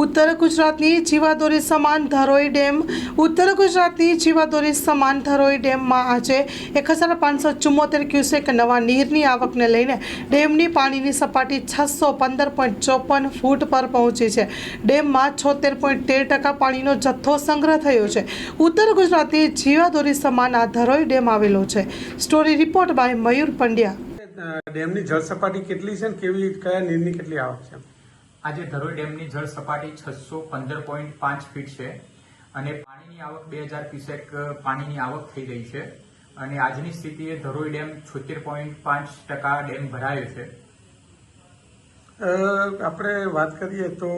ઉત્તર ગુજરાતની જીવાદોરી સમાન ધરોઈ ડેમ, ઉત્તર ગુજરાતની જીવાદોરી સમાન ધરોઈ ડેમમાં આજે એક હજાર પાંચસો ચુમ્મોતેર ક્યુસેક નવા નીરની આવકને લઈને ડેમની પાણીની સપાટી છસો પંદર પોઈન્ટ ચોપન ફૂટ પર પહોંચી છે. ડેમમાં છોતેર પોઈન્ટ તેર ટકા પાણીનો જથ્થો સંગ્રહ થયો છે. ઉત્તર ગુજરાતની જીવાદોરી સમાન આ ધરોઈ ડેમ આવેલો છે. Story report by Mayur Pandya. ડેમની જળ સપાટી કેટલી છે કેવી, કયા નીરની કેટલી આવક છે? આજે ધરોઈ ડેમની જળ સપાટી છસો પંદર પોઈન્ટ પાંચ ફીટ છે અને પાણીની આવક બે હજાર ક્યુસેક પાણીની આવક થઈ રહી છે અને આજની સ્થિતિએ ધરોઈ ડેમ છોતેર પોઈન્ટ પાંચ ટકા ડેમ ભરાયો છે. આપણે વાત કરીએ તો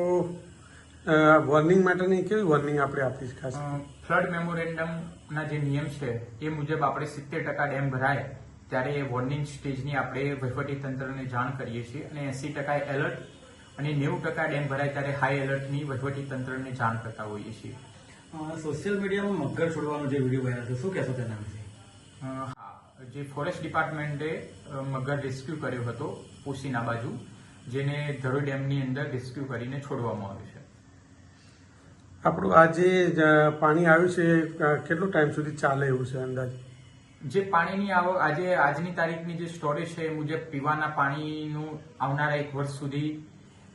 વોર્નિંગ માટેની કેવી વોર્નિંગ આપણે આપી ખાસ? ફ્લડ મેમોરેન્ડમના જે નિયમ છે એ મુજબ આપણે સિત્તેર ટકા ડેમ ભરાય ત્યારે વોર્નિંગ સ્ટેજની આપણે વહીવટી તંત્રને જાણ કરીએ છીએ અને એસી ટકા એલર્ટ અને નેવું ટકા ડેમ ભરાય ત્યારે હાઈ એલર્ટની વહીવટી તંત્રને જાણ કરતા હોઈએ છીએ. સોશિયલ મીડિયામાં મગર છોડવાનો જે વીડિયો વાયરલ છે શું કહેશો તેના વિશે? હા જે ફોરેસ્ટ ડિપાર્ટમેન્ટે મગર રેસ્ક્યુ કર્યો હતો પોસીના બાજુ જેને ધરોઈ ડેમની અંદર રેસ્ક્યુ કરીને છોડવામાં આવ્યો છે. આપણું આ જે પાણી આવ્યું છે કેટલો ટાઈમ સુધી ચાલે એવું છે અંદાજ? જે પાણીની આવક આજે આજની તારીખની જે સ્ટોરેજ છે એ મુજબ પીવાના પાણીનું આવનારા એક વર્ષ સુધી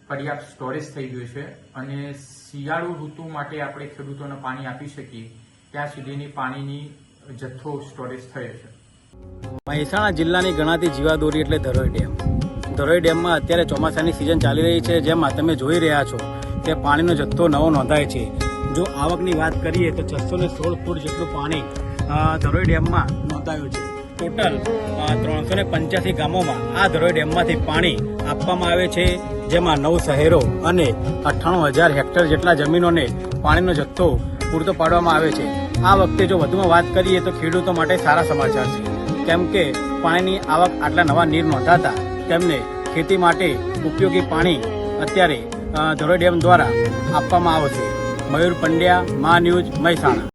પર્યાપ્ત સ્ટોરેજ થઈ ગયું છે અને શિયાળુ ઋતુ માટે આપણે ખેડૂતોને પાણી આપી શકીએ, ત્યાં સુધીની પાણીની જથ્થો સ્ટોરેજ થયો છે. મહેસાણા જિલ્લાની ગણાતી જીવાદોરી એટલે ધરોઈ ડેમ. ધરોઈ ડેમમાં અત્યારે ચોમાસાની સિઝન ચાલી રહી છે, જેમાં તમે જોઈ રહ્યા છો કે પાણીનો જથ્થો નવો નોંધાય છે. જો આવકની વાત કરીએ તો છસો ને સોળ ફૂટ જેટલું પાણી ધરોઈ ડેમમાં નોંધાયું છે. ટોટલ ત્રણસો ને પંચ્યાસી ગામોમાં આ ધરોઈ ડેમમાંથી પાણી આપવામાં આવે છે, જેમાં નવ શહેરો અને અઠ્ઠાણું હજાર હેક્ટર જેટલા જમીનોને પાણીનો જથ્થો પૂરતો પાડવામાં આવે છે. આ વખતે જો વધુમાં વાત કરીએ તો ખેડૂતો માટે સારા સમાચાર છે. કેમ કે પાણીની આવક આટલા નવા નીર નોંધાતા તેમને ખેતી માટે ઉપયોગી પાણી અત્યારે ધરોઈ ડેમ દ્વારા આપવામાં આવશે મયુર પંડ્યા, મા ન્યૂઝ મહેસાણા.